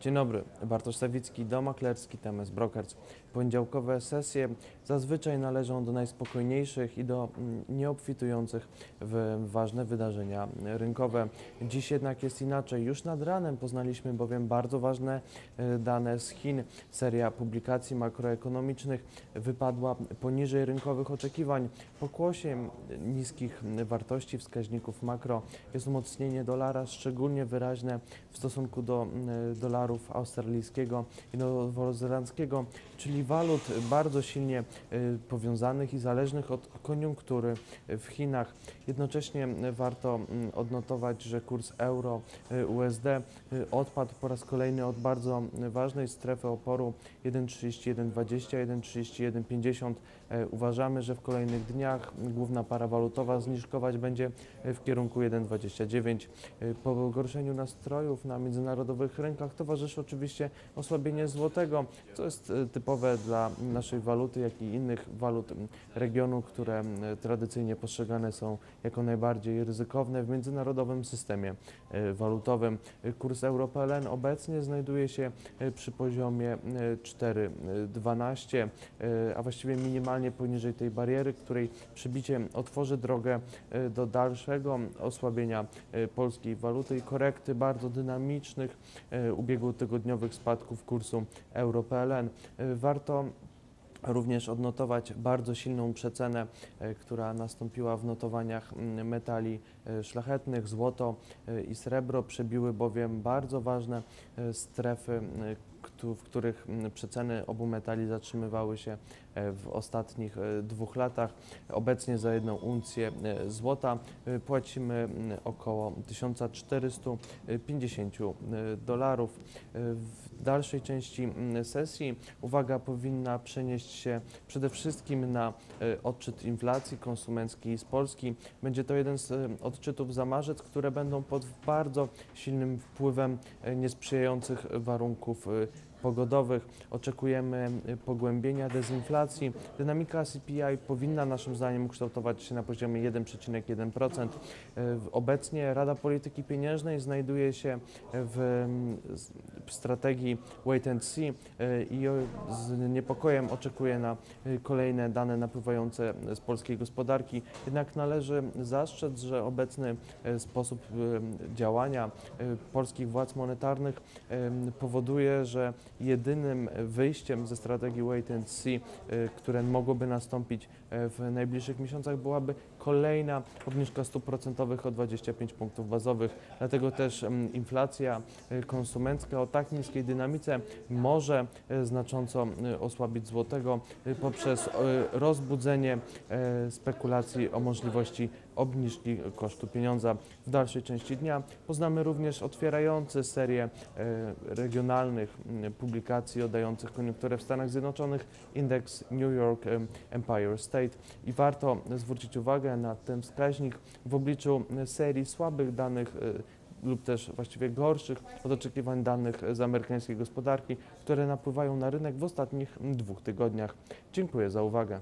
Dzień dobry, Bartosz Sawicki, Dom Maklerski, TMS Brokers. Poniedziałkowe sesje zazwyczaj należą do najspokojniejszych i do mm, nieobfitujących w ważne wydarzenia rynkowe. Dziś jednak jest inaczej. Już nad ranem poznaliśmy bowiem bardzo ważne e, dane z Chin. Seria publikacji makroekonomicznych wypadła poniżej rynkowych oczekiwań. Pokłosiem niskich wartości wskaźników makro jest umocnienie dolara, szczególnie wyraźne w stosunku do mm, dolarów australijskiego i nowozelandzkiego, czyli walut bardzo silnie y, powiązanych i zależnych od koniunktury w Chinach. Jednocześnie warto mm, odnotować, że kurs euro y, y, odpadł po raz kolejny od bardzo ważnej strefy oporu 1,3120, 1,3150. E, Uważamy, że w kolejnych dniach główna para walutowa zniżkować będzie w kierunku 1,29. E, Po pogorszeniu nastrojów na międzynarodowych rynkach towarzyszy oczywiście osłabienie złotego, co jest e, typowe dla naszej waluty, jak i innych walut regionu, które tradycyjnie postrzegane są jako najbardziej ryzykowne w międzynarodowym systemie e, walutowym. Kurs euro-PLN obecnie znajduje się e, przy poziomie e, 4,12, e, a właściwie minimalnie poniżej tej bariery, której przybicie otworzy drogę do dalszego osłabienia polskiej waluty i korekty bardzo dynamicznych ubiegłotygodniowych spadków kursu euro-PLN. E, Warto również odnotować bardzo silną przecenę, e, która nastąpiła w notowaniach mm, metali e, szlachetnych. Złoto i srebro przebiły bowiem bardzo ważne strefy, w których mm, przeceny obu metali zatrzymywały się e, w ostatnich e, dwóch latach. Obecnie za jedną uncję e, złota płacimy mm, około 1450 dolarów. W dalszej części mm, sesji uwaga powinna przenieść się przede wszystkim na odczyt inflacji konsumenckiej z Polski. Będzie to jeden z odczytów za marzec, które będą pod bardzo silnym wpływem niesprzyjających warunków pogodowych. Oczekujemy e, pogłębienia dezinflacji. Dynamika CPI powinna naszym zdaniem kształtować się na poziomie 1,1%. E, w- Obecnie Rada Polityki Pieniężnej znajduje się w mm, strategii wait and see e, i z niepokojem oczekuje na kolejne dane napływające z polskiej gospodarki. Jednak należy zastrzec, że obecny sposób działania polskich władz monetarnych powoduje, że jedynym wyjściem ze strategii wait and see, e, które mogłoby nastąpić e, w najbliższych miesiącach, byłaby kolejna obniżka stóp procentowych o 25 punktów bazowych. Dlatego też em, inflacja e, konsumencka o tak niskiej dynamice może znacząco osłabić złotego poprzez rozbudzenie spekulacji o możliwości obniżki kosztu pieniądza w dalszej części dnia. Poznamy również otwierający serię regionalnych publikacji oddających koniunkturę w Stanach Zjednoczonych indeks New York em, Empire State i warto zwrócić uwagę na ten wskaźnik w obliczu serii słabych danych e, lub też właściwie gorszych od oczekiwań danych z amerykańskiej gospodarki, które napływają na rynek w ostatnich dwóch tygodniach. Dziękuję za uwagę.